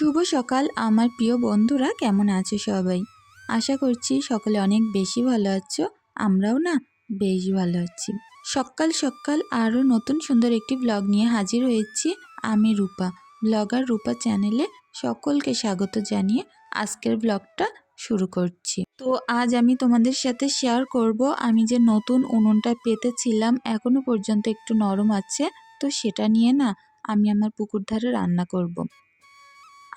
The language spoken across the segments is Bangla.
শুভ সকাল, আমার প্রিয় বন্ধুরা, কেমন আছো সবাই? আশা করছি সকলে অনেক বেশি ভালো আছো, আমরাও না বেশ ভালো আছি। সকাল সকাল আরও নতুন সুন্দর একটি ব্লগ নিয়ে হাজির হয়েছি আমি রূপা। ব্লগার রূপা চ্যানেলে সকলকে স্বাগত জানিয়ে আজকের ব্লগটা শুরু করছি। তো আজ আমি তোমাদের সাথে শেয়ার করব, আমি যে নতুন উনুনটা পেতেছিলাম, এখনও পর্যন্ত একটু নরম আছে, তো সেটা নিয়ে না আমি আমার পুকুর ধারে রান্না করব।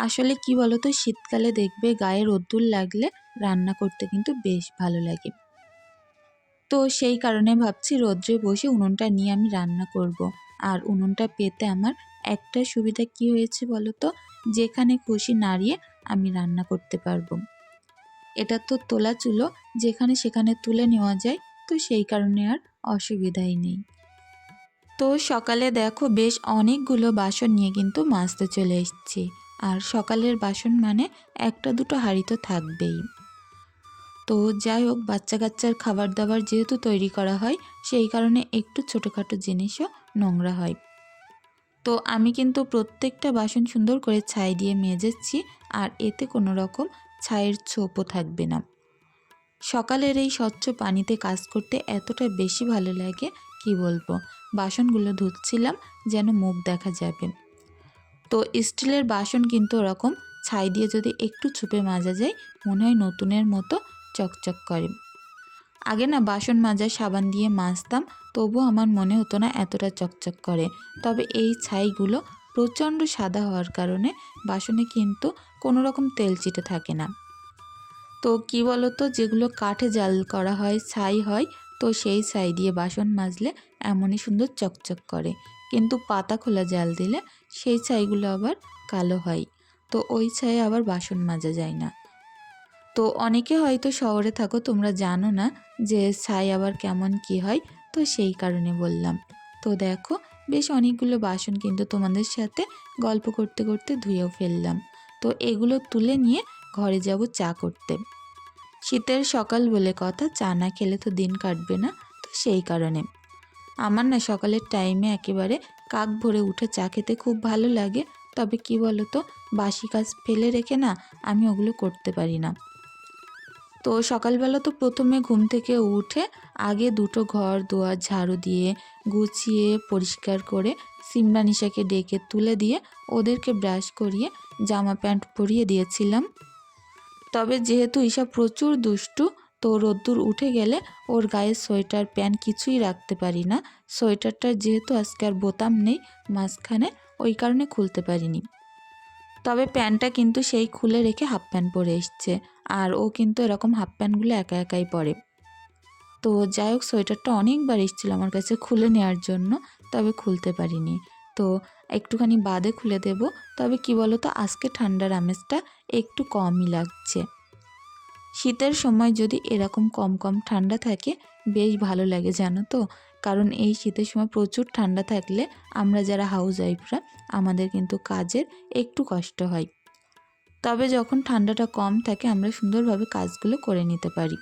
আসলে কি বলতো, শীতকালে দেখবে গায়ে রোদ্দুর লাগলে রান্না করতে কিন্তু বেশ ভালো লাগে। তো সেই কারণে ভাবছি রোদ্রে বসে উনুনটা নিয়ে আমি রান্না করব। আর উনুনটা পেতে আমার একটা সুবিধা কি হয়েছে বলো তো যেখানে খুশি নাড়িয়ে আমি রান্না করতে পারব। এটা তো তোলা চুলো, যেখানে সেখানে তুলে নেওয়া যায়, তো সেই কারণে আর অসুবিধাই নেই। তো সকালে দেখো বেশ অনেকগুলো বাসন নিয়ে কিন্তু মাজতে চলে এসেছি। আর সকালের বাসন মানে একটা দুটো হাঁড়ি তো থাকবেই। তো যাই হোক বাচ্চা কাচ্চার খাবার দাবার যেহেতু তৈরি করা হয়, সেই কারণে একটু ছোটোখাটো জিনিসও নোংরা হয়। তো আমি কিন্তু প্রত্যেকটা বাসন সুন্দর করে ছাই দিয়ে মেজেছি, আর এতে কোনো রকম ছাইয়ের ছোপও থাকবে না। সকালের এই স্বচ্ছ পানিতে কাজ করতে এতটা বেশি ভালো লাগে, কি বলব? বাসনগুলো ধুচ্ছিলাম, যেন মুখ দেখা যাবে। তো স্টিলের বাসন কিন্তু ওরকম ছাই দিয়ে যদি একটু ছুপে মাজা যায়, মনে হয় নতুনের মতো চকচক করে। আগে না বাসন মাজা, সাবান দিয়ে মাজতাম তবুও আমার মনে হতো না এতটা চকচক করে। তবে এই ছাইগুলো প্রচণ্ড সাদা হওয়ার কারণে বাসনে কিন্তু কোনো রকম তেল চিটে থাকে না। তো কি বলতো, যেগুলো কাঠে জাল করা হয়, ছাই হয়, তো সেই ছাই দিয়ে বাসন মাজলে এমনই সুন্দর চকচক করে। কিন্তু পাতা খোলা জাল দিলে সেই ছাইগুলো আবার কালো হয়। তো ওই ছাই আবার বাসন মাজা যায় না। তো অনেকে হয়তো শহরে থাকো, তোমরা জানো না যে ছাই আবার কেমন কি হয়? তো সেই কারণে বললাম। তো দেখো, বেশ অনেকগুলো বাসন কিন্তু তোমাদের সাথে গল্প করতে করতে ধুয়েও ফেললাম। তো এগুলো তুলে নিয়ে ঘরে যাব চা করতে। শীতের সকাল বলে কথা, চা না খেলে তো দিন কাটবে না। তো সেই কারণে। আমার না সকালের টাইমে একেবারে কাক ভরে উঠে চা খেতে খুব ভালো লাগে। তবে কি বলো তো বাসি কাজ ফেলে রেখে না আমি ওগুলো করতে পারি না। তো সকালবেলা তো প্রথমে ঘুম থেকে উঠে আগে দুটো ঘর দুয়ার ঝাড়ু দিয়ে গুছিয়ে পরিষ্কার করে সিমরা নিশাকে ডেকে তুলে দিয়ে ওদেরকে ব্রাশ করিয়ে জামা প্যান্ট পরিয়ে দিয়েছিলাম। তবে যেহেতু ঈশা প্রচুর দুষ্টু তো রোদ্দুর উঠে গেলে ওর গায়ে সোয়েটার, প্যান্ট কিছুই রাখতে পারি না। সোয়েটারটার যেহেতু আজকে আর বোতাম নেই, মাঝখানে ওই কারণে খুলতে পারিনি। তবে প্যান্টটা কিন্তু সেই খুলে রেখে হাফ প্যান্ট পরে এসছে। আর ও কিন্তু এরকম হাফ প্যান্টগুলো একা একাই পরে। তো যাই হোক, সোয়েটারটা অনেকবার এসেছিল আমার কাছে খুলে নেওয়ার জন্য, তবে খুলতে পারিনি। তো একটুখানি বাদে খুলে দেব, তবে কি বলো তো আজকে ঠান্ডার আমেজটা একটু কমই লাগছে। শীতের সময় যদি এরকম কম কম ঠান্ডা থাকে, বেশ ভালো লাগে, জানো তো? কারণ এই শীতের সময় প্রচুর ঠান্ডা থাকলে আমরা যারা হাউস ওয়াইফরা আমাদের কিন্তু কাজের একটু কষ্ট হয়। তবে যখন ঠান্ডাটা কম থাকে, আমরা সুন্দরভাবে কাজগুলো করে নিতে পারি।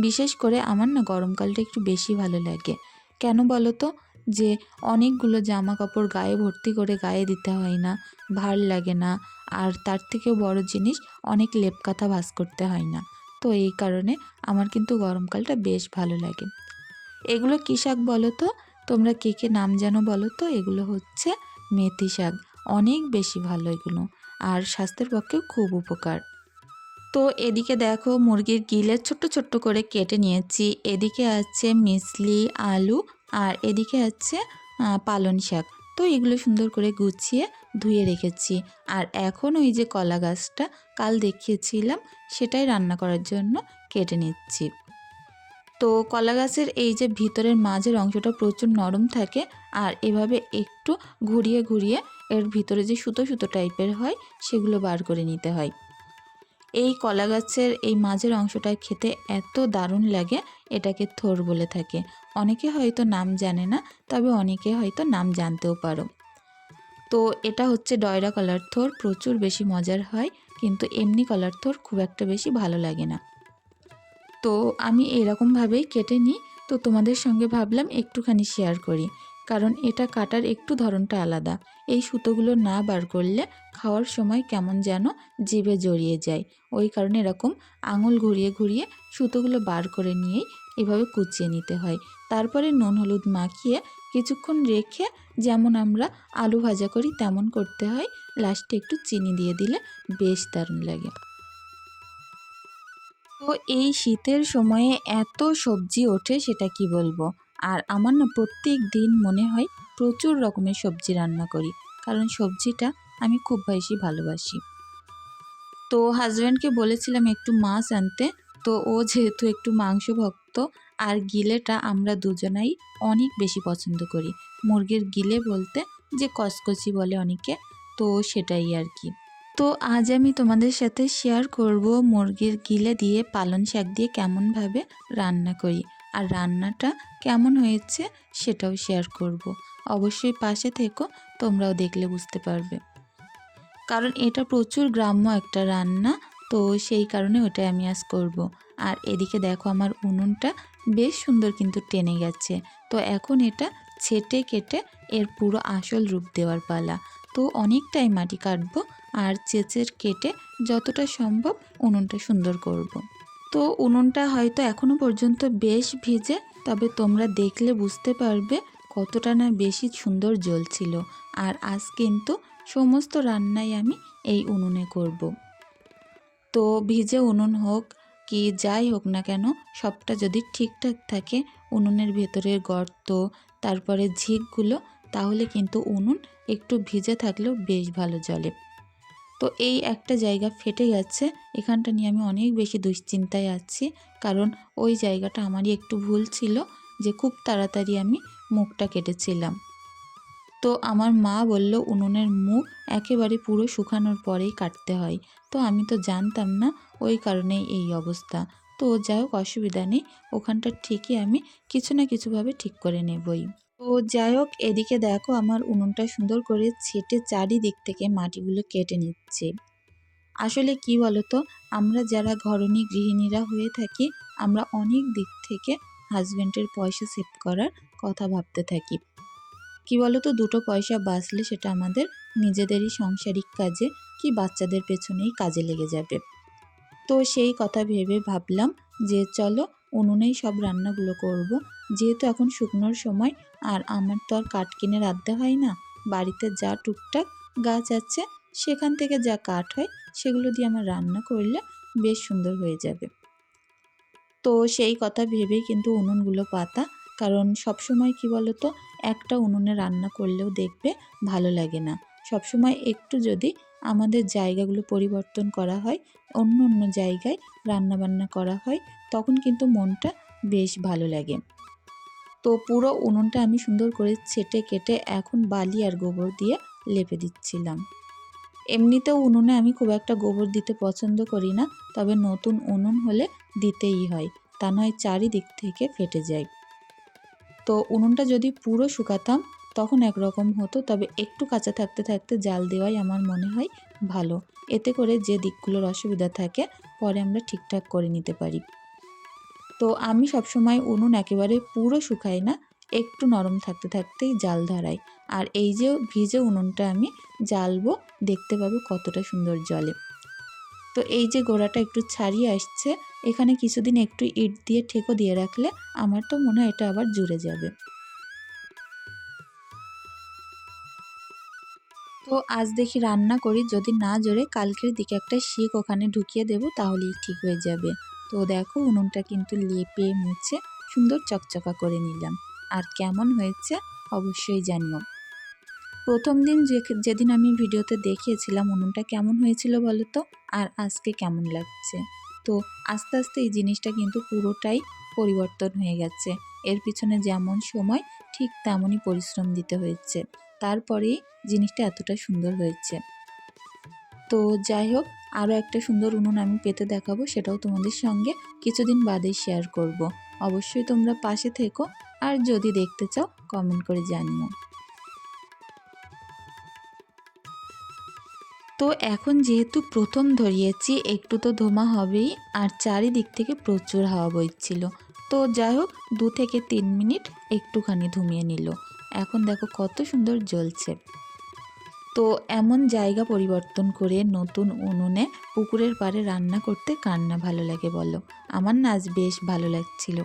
বিশেষ করে আমার না গরমকালটা একটু বেশি ভালো লাগে। কেন বলো তো? যে অনেকগুলো জামা কাপড় গায়ে ভর্তি করে গায়ে দিতে হয় না ভালো লাগে না, আর তার থেকেও বড় জিনিস, অনেক লেপকাথা ভাস করতে হয় না। তো এই কারণে আমার কিন্তু গরমকালটা বেশ ভালো লাগে। এগুলো কী শাক বলো তো? তোমরা কে কে নাম জানো বলো তো? এগুলো হচ্ছে মেথি শাক। অনেক বেশি ভালো এগুলো। আর স্বাস্থ্যের পক্ষে খুব উপকার। তো এদিকে দেখো মুরগির গিলের ছোট্ট ছোট্ট করে কেটে নিয়েছি। এদিকে আছে মিসলি আলু আর এদিকে আছে পালন শাক। তো এগুলো সুন্দর করে গুছিয়ে ধুয়ে রেখেছি। আর এখন ওই যে কলা গাছটা কাল দেখিয়েছিলাম, সেটাই রান্না করার জন্য কেটে নিচ্ছি। তো কলা গাছের এই যে ভিতরের মাঝের অংশটা প্রচুর নরম থাকে, আর এভাবে একটু ঘুরিয়ে ঘুরিয়ে এর ভিতরে যে সুতো সুতো টাইপের হয়, সেগুলো বার করে নিতে হয়। এই কলা গাছের এই মাঝের অংশটা খেতে এত দারুণ লাগে, এটাকে থোর বলে থাকে। অনেকে হয়তো নাম জানে না, তবে অনেকে হয়তো নাম জানতেও পারো। তো এটা হচ্ছে ডয়রা কলার থোর, প্রচুর বেশি মজার হয়, কিন্তু এমনি কলার থোর খুব একটা বেশি ভালো লাগে না। তো আমি এরকমভাবেই কেটে নিই, তো তোমাদের সঙ্গে ভাবলাম একটুখানি শেয়ার করি, কারণ এটা কাটার একটু ধরনটা আলাদা। এই সুতোগুলো না বার করলে খাওয়ার সময় কেমন যেন জিভে জড়িয়ে যায়। ওই কারণে এরকম আঙুল ঘুরিয়ে ঘুরিয়ে সুতোগুলো বার করে নিয়েই এভাবে কুচিয়ে নিতে হয়। তারপরে নুন হলুদ মাখিয়ে কিছুক্ষণ রেখে যেমন আমরা আলু ভাজা করি, তেমন করতে হয়। লাস্টে একটু চিনি দিয়ে দিলে বেশ দারুণ লাগে। তো এই শীতের সময়ে এত সবজি ওঠে সেটা কি বলব? আর আমার না প্রত্যেক দিন মনে হয় প্রচুর রকমের সবজি রান্না করি, কারণ সবজিটা আমি খুব বেশি ভালোবাসি। তো হাজব্যান্ডকে বলেছিলাম একটু মাছ আনতে, তো ও যেহেতু একটু মাংস ভক্ত আর গিলেটা আমরা দুজনাই অনেক বেশি পছন্দ করি। মুরগির গিলে বলতে যে কসকসি বলে অনেকে, তো সেটাই আর কি। তো আজ আমি তোমাদের সাথে শেয়ার করব মুরগির গিলে দিয়ে পালং শাক দিয়ে কেমনভাবে রান্না করি আর রান্নাটা কেমন হয়েছে সেটাও শেয়ার করব। অবশ্যই পাশে থেকো, তোমরাও দেখলে বুঝতে পারবে। কারণ এটা প্রচুর গ্রাম্য একটা রান্না তো সেই কারণে ওটাই আমি আজ করব। আর এদিকে দেখো আমার উনুনটা বেশ সুন্দর কিন্তু টেনে গেছে তো এখন এটা ছেটে কেটে এর পুরো আসল রূপ দেওয়ার পালা তো অনেকটাই মাটি কাটবো আর চেচের কেটে যতটা সম্ভব উনুনটা সুন্দর করব। তো উনুনটা হয়তো এখনও পর্যন্ত বেশ ভিজে, তবে তোমরা দেখলে বুঝতে পারবে কতটা না বেশি সুন্দর জ্বলছিল আর আজ কিন্তু সমস্ত রান্নাই আমি এই উনুনে করব। তো ভিজে উনুন হোক কি যাই হোক না কেন, সবটা যদি ঠিকঠাক থাকে উনুনের ভেতরের গর্ত, তারপরে ঝিকগুলো, তাহলে কিন্তু উনুন একটু ভিজে থাকলেও বেশ ভালো জলে। তো এই একটা জায়গা ফেটে গেছে, এখানটা নিয়ে আমি অনেক বেশি দুশ্চিন্তায় আছি, কারণ ওই জায়গাটা আমারই একটু ভুল ছিল যে খুব তাড়াতাড়ি আমি মুখটা কেটেছিলাম। তো আমার মা বলল, উনুনের মুখ একেবারে পুরো শুকানোর পরেই কাটতে হয়। তো আমি তো জানতাম না ওই কারণেই এই অবস্থা। তো যাই হোক, অসুবিধা নেই, ওখানটা ঠিকই আমি কিছু না কিছুভাবে ঠিক করে নেবই। তো যাই হোক, এদিকে দেখো আমার উনুনটা সুন্দর করে ছেটে চারিদিক থেকে মাটিগুলো কেটে নিচ্ছে। আসলে কি বলতো, আমরা যারা ঘরণী গৃহিণীরা হয়ে থাকি, আমরা অনেক দিক থেকে হাজব্যান্ডের পয়সা সেভ করার কথা ভাবতে থাকি। কি বলতো, দুটো পয়সা বাঁচলে সেটা আমাদের নিজেদেরই সাংসারিক কাজে কি বাচ্চাদের পেছনেই কাজে লেগে যাবে। তো সেই কথা ভেবে ভাবলাম যে চলো উনুনেই সব রান্নাগুলো করব। যেহেতু এখন শুকনোর সময়, আর আমার তো আর কাঠ কিনে রাখতে হয় না, বাড়িতে যা টুকটাক গাছ আছে, সেখান থেকে যা কাঠ হয়, সেগুলো দিয়ে আমার রান্না করলে বেশ সুন্দর হয়ে যাবে। তো সেই কথা ভেবেই কিন্তু উনুনগুলো পাতা কারণ সবসময় কি বলতো, একটা উনুনে রান্না করলেও দেখবে ভালো লাগে না। সবসময় একটু যদি আমাদের জায়গাগুলো পরিবর্তন করা হয়, অন্য অন্য জায়গায় রান্নাবান্না করা হয়, তখন কিন্তু মনটা বেশ ভালো লাগে। তো পুরো উনুনটা আমি সুন্দর করে ছেটে কেটে এখন বালি আর গোবর দিয়ে লেপে দিচ্ছিলাম। এমনিতেও উনুনে আমি খুব একটা গোবর দিতে পছন্দ করি না, তবে নতুন উনুন হলে দিতেই হয়, তা নয় চারিদিক থেকে ফেটে যায়। তো উনুনটা যদি পুরো শুকাতাম, তখন একরকম হতো, তবে একটু কাঁচা থাকতে থাকতে জাল দেওয়াই আমার মনে হয় ভালো। এতে করে যে দিকগুলোর অসুবিধা থাকে, পরে আমরা ঠিকঠাক করে নিতে পারি। তো আমি সবসময় উনুন একেবারে পুরো শুকাই না, একটু নরম থাকতে থাকতেই জাল ধরাই। আর এই যে ভিজে উনুনটা আমি জ্বালবো, দেখতে পাবে কতটা সুন্দর জলে। তো এই যে গোড়াটা একটু ছাড়িয়ে আসছে, এখানে কিছুদিন একটু ইট দিয়ে ঠেকো দিয়ে রাখলে আমার তো মনে হয় এটা আবার জুড়ে যাবে। তো আজ দেখি রান্না করি, যদি না জোরে কালকের দিকে একটা শিক ওখানে ঢুকিয়ে দেব তাহলেই ঠিক হয়ে যাবে। তো দেখো উনুনটা কিন্তু লেপে মুছে সুন্দর চকচকা করে নিলাম। আর কেমন হয়েছে অবশ্যই জানিও। প্রথম দিন যে যেদিন আমি ভিডিওতে দেখিয়েছিলাম উনুনটা কেমন হয়েছিল বলো তো? আর আজকে কেমন লাগছে? তো আস্তে আস্তে এই জিনিসটা কিন্তু পুরোটাই পরিবর্তন হয়ে গেছে। এর পিছনে যেমন সময়, ঠিক তেমনই পরিশ্রম দিতে হয়েছে। তারপরেই জিনিসটা এতটা সুন্দর হয়েছে। তো যাই হোক, আরও একটা সুন্দর উনুন আমি পেতে দেখাবো, সেটাও তোমাদের সঙ্গে কিছুদিন বাদে শেয়ার করব। অবশ্যই তোমরা পাশে থেকো, আর যদি দেখতে চাও কমেন্ট করে জানিও। তো এখন যেহেতু প্রথম ধরিয়েছি, একটু তো ধোমা হবেই আর চারিদিক থেকে প্রচুর হাওয়া বইছিল। তো যাই হোক, দু থেকে তিন মিনিট একটুখানি ধুমিয়ে নিল। এখন দেখো কত সুন্দর জ্বলছে। তো এমন জায়গা পরিবর্তন করে নতুন উনুনে পুকুরের পাড়ে রান্না করতে কার না ভালো লাগে বলো? আমার নাচ বেশ ভালো লাগছিল।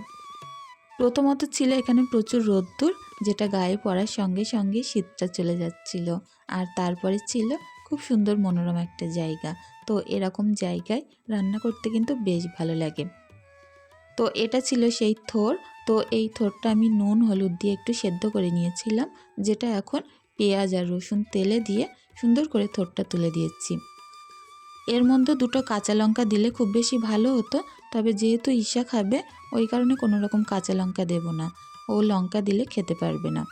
প্রথমত ছিল এখানে প্রচুর রোদ্দুর, যেটা গায়ে পড়ার সঙ্গে সঙ্গে শীতটা চলে যাচ্ছিল। আর তারপরে ছিল খুব সুন্দর মনোরম একটা জায়গা। তো এরকম জায়গায় রান্না করতে কিন্তু বেশ ভালো লাগে। তো এটা ছিল সেই থোর। তো এই থোরটা আমি নুন, হলুদ দিয়ে একটু সেদ্ধ করে নিয়েছিলাম, যেটা এখন পেঁয়াজ আর রসুন তেলে দিয়ে সুন্দর করে থোরটা তুলে দিয়েছি। এর মধ্যে দুটো কাঁচা লঙ্কা দিলে খুব বেশি ভালো হতো, তবে যেহেতু ঈশা খাবে, ওই কারণে কোনো রকম কাঁচা লঙ্কা দেব না। ও লঙ্কা দিলে খেতে পারবে না।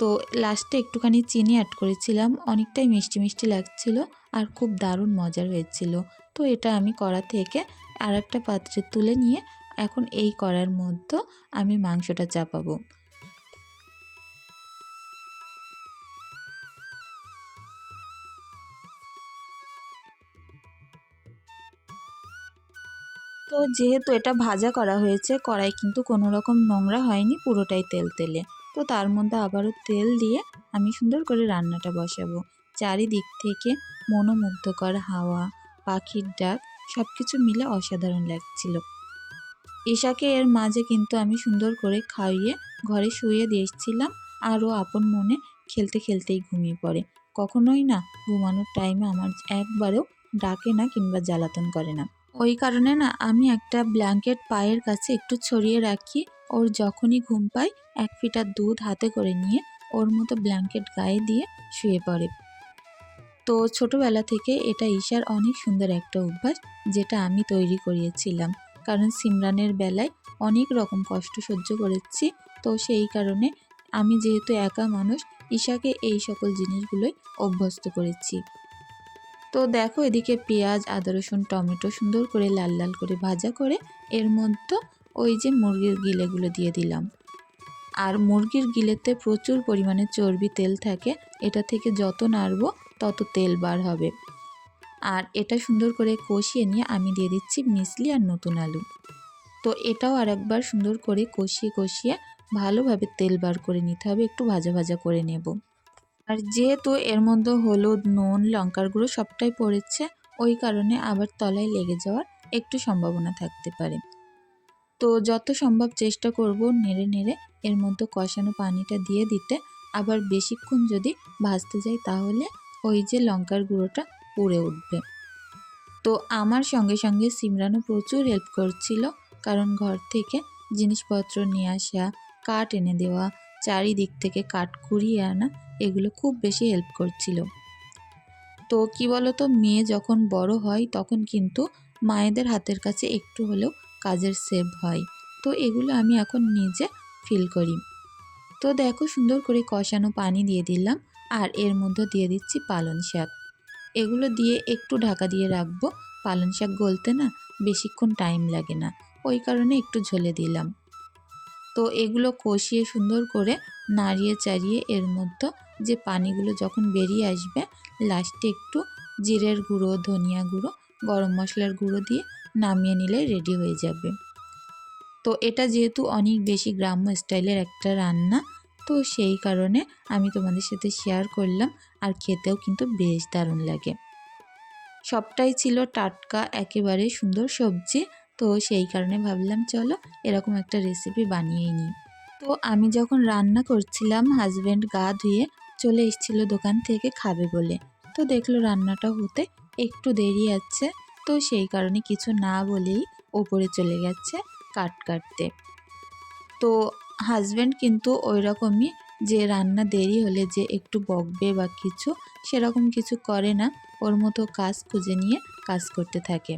তো লাস্টে একটুখানি চিনি অ্যাড করেছিলাম, অনেকটাই মিষ্টি মিষ্টি লাগছিল আর খুব দারুণ মজার হয়েছিল। তো এটা আমি কড়া থেকে আর একটা পাত্রে তুলে নিয়ে এখন এই কড়ার মধ্যে আমি মাংসটা চাপাবো। তো যেহেতু এটা ভাজা করা হয়েছে, কড়াই কিন্তু কোনো রকম নোংরা হয়নি, পুরোটাই তেল তেলে। তো তার মধ্যে আবারও তেল দিয়ে আমি সুন্দর করে রান্নাটা বসাবো। চারিদিক থেকে মনোমুগ্ধকর হাওয়া, পাখির ডাক সব কিছু মিলে অসাধারণ লাগছিল। ঈশাকে এর মাঝে কিন্তু আমি সুন্দর করে খাইয়ে ঘরে শুয়ে দিয়েছিলাম, আরও আপন মনে খেলতে খেলতেই ঘুমিয়ে পড়ে। কখনোই না ঘুমানোর টাইমে আমার একবারেও ডাকে না কিংবা জ্বালাতন করে না। ওই কারণে না আমি একটা ব্ল্যাঙ্কেট পায়ের কাছে একটু ছড়িয়ে রাখি ওর যখনই ঘুম পায়, এক ফিটার দুধ হাতে করে নিয়ে ওর মতো ব্ল্যাঙ্কেট গায়ে দিয়ে শুয়ে পড়ে। তো ছোটবেলা থেকে এটা ঈশার অনেক সুন্দর একটা অভ্যাস, যেটা আমি তৈরি করিয়েছিলাম। কারণ সিমরানের বেলায় অনেক রকম কষ্ট সহ্য করেছি, তো সেই কারণে আমি যেহেতু একা মানুষ, ঈশাকে এই সকল জিনিসগুলোই অভ্যস্ত করেছি। তো দেখো এদিকে পেঁয়াজ, আদা রসুন, টমেটো সুন্দর করে লাল লাল করে ভাজা করে এর মধ্যে ওই যে মুরগির গিলেগুলো দিয়ে দিলাম। আর মুরগির গিলেতে প্রচুর পরিমাণে চর্বি তেল থাকে, এটা থেকে যত নাড়ব তত তেল বার হবে। আর এটা সুন্দর করে কষিয়ে নিয়ে আমি দিয়ে দিচ্ছি মিসলি আর নতুন আলু। তো এটাও আর একবার সুন্দর করে কষিয়ে কষিয়ে ভালোভাবে তেল বার করে নিতে হবে, একটু ভাজা ভাজা করে নেব। আর যেহেতু এর মধ্যে হলুদ, নুন, লঙ্কার গুঁড়ো সবটাই পড়েছে, ওই কারণে আবার তলায় লেগে যাওয়ার একটু সম্ভাবনা থাকতে পারে। তো যত সম্ভব চেষ্টা করব নেড়ে নেড়ে এর মধ্যে কষানো পানিটা দিয়ে দিতে। আবার বেশিক্ষণ যদি ভাজতে যাই তাহলে ওই যে লঙ্কার গুঁড়োটা পুড়ে উঠবে। তো আমার সঙ্গে সঙ্গে সিমরানও প্রচুর হেল্প করছিল, কারণ ঘর থেকে জিনিসপত্র নিয়ে আসা, কাঠ এনে দেওয়া, চারিদিক থেকে কাঠ কুড়িয়ে আনা, এগুলো খুব বেশি হেল্প করছিল। তো কি বলতো, মেয়ে যখন বড় হয় তখন কিন্তু মায়েদের হাতের কাছে একটু হলেও কাজের সেভ হয়। তো এগুলো আমি এখন নিজে ফিল করি। তো দেখো সুন্দর করে কষানো পানি দিয়ে দিলাম আর এর মধ্যে দিয়ে দিচ্ছি পালন শাক। এগুলো দিয়ে একটু ঢাকা দিয়ে রাখব। পালন শাক গলতে না বেশিক্ষণ টাইম লাগে না। ওই কারণে একটু ঝোলে দিলাম। তো এগুলো কষিয়ে সুন্দর করে নাড়িয়ে চাড়িয়ে এর মধ্যে যে পানিগুলো যখন বেরিয়ে আসবে লাস্টে একটু জিরের গুঁড়ো, ধনিয়া গুঁড়ো, গরম মশলার গুঁড়ো দিয়ে নামিয়ে নিলে রেডি হয়ে যাবে। তো এটা যেহেতু অনেক বেশি গ্রাম্য স্টাইলের একটা রান্না, তো সেই কারণে আমি তোমাদের সাথে শেয়ার করলাম, আর খেতেও কিন্তু বেশ দারুণ লাগে। সবটাই ছিল টাটকা, একেবারে সুন্দর সবজি, তো সেই কারণে ভাবলাম চলো এরকম একটা রেসিপি বানিয়েই নিই। তো আমি যখন রান্না করছিলাম হাজব্যান্ড গা ধুয়ে চলে এসেছিল দোকান থেকে খাবে বলে। তো দেখল রান্নাটা হতে একটু দেরি আছে তো সেই কারণে কিছু না বলেই ওপরে চলে গেছে কাট কাটতে। তো হাজব্যান্ড কিন্তু ওই রকমই যে রান্না দেরি হলে যে একটু বকবে বা কিছু, সেরকম কিছু করে না। ওর মতো কাজ খুঁজে নিয়ে কাজ করতে থাকে।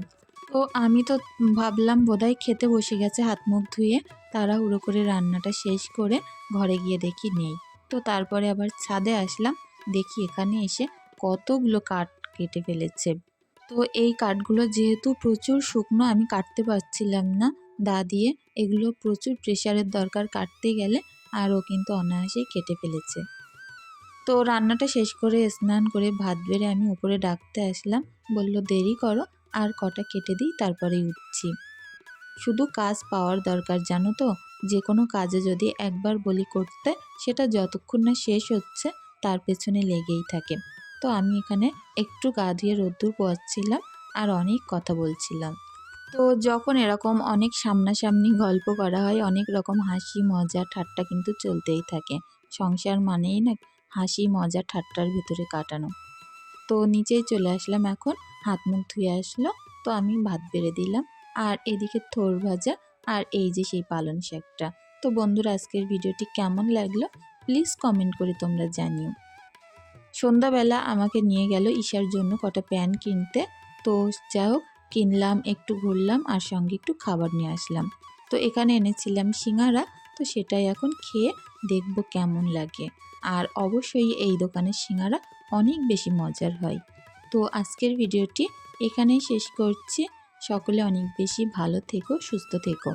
তো আমি তো ভাবলাম বোধহয় খেতে বসে গেছে, হাত মুখ ধুয়ে তারা তাড়াহুড়ো করে রান্নাটা শেষ করে ঘরে গিয়ে দেখি নেই। তো তারপরে আবার ছাদে আসলাম, দেখি এখানে এসে কতগুলো কাঠ কেটে ফেলেছে। তো এই কাঠগুলো যেহেতু প্রচুর শুকনো, আমি কাটতে পারছিলাম না দা দিয়ে। এগুলো প্রচুর প্রেশারের দরকার কাটতে গেলে, আর ও কিন্তু অনায়াসেই কেটে ফেলেছে। তো রান্নাটা শেষ করে স্নান করে ভাত বেড়ে আমি উপরে ডাকতে আসলাম। বলল, দেরি করো, আর কটা কেটে দিই তারপরে উঠছি। শুধু কাজ পাওয়ার দরকার, জানো তো? যে কোনো কাজে যদি একবার বলি করতে, সেটা যতক্ষণ না শেষ হচ্ছে, তার পেছনে লেগেই থাকে। তো আমি এখানে একটু গা ধুয়ে রোদ্দুর পোয়াচ্ছিলাম আর অনেক কথা বলছিলাম। তো যখন এরকম অনেক সামনাসামনি গল্প করা হয়, অনেক রকম হাসি, মজা, ঠাট্টা কিন্তু চলতেই থাকে। সংসার মানেই না হাসি, মজা, ঠাট্টার ভিতরে কাটানো। তো নিচেই চলে আসলাম এখন, হাত মুখ ধুয়ে আসলো, তো আমি ভাত বেড়ে দিলাম। আর এদিকে থোর ভাজা আর এই যে সেই পালন শাকটা। তো বন্ধুরা, আজকের ভিডিওটি কেমন লাগল? প্লিজ কমেন্ট করে তোমরা জানিও। সন্ধ্যাবেলা আমাকে নিয়ে গেল ঈশার জন্য কটা প্যান কিনতে। তো যা হোক, কিনলাম, একটু ঘুরলাম আর সঙ্গে একটু খাবার নিয়ে আসলাম। তো এখানে এনেছিলাম সিঙ্গারা, তো সেটাই এখন খেয়ে দেখব কেমন লাগে। আর অবশ্যই এই দোকানের সিঙ্গারা অনেক বেশি মজার হয়। তো আজকের ভিডিওটি এখানেই শেষ করছি। সকলে অনেক বেশি ভালো থেকো, সুস্থ থেকো।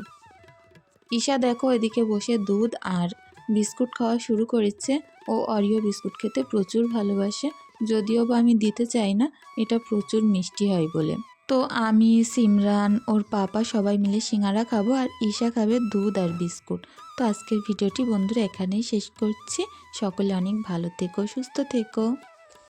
ঈশা দেখো এদিকে বসে দুধ আর বিস্কুট খাওয়া শুরু করেছে। ও অরিও বিস্কুট খেতে প্রচুর ভালোবাসে, যদিও বা আমি দিতে চাই না, এটা প্রচুর মিষ্টি হয় বলে। তো আমি, সিমরান, ওর পাপা সবাই মিলে সিঙ্গারা খাব আর ঈশা খাবে দুধ আর বিস্কুট। তো আজকের ভিডিওটি বন্ধুরা এখানেই শেষ করছি। সকলে অনেক ভালো থেকো, সুস্থ থেকো।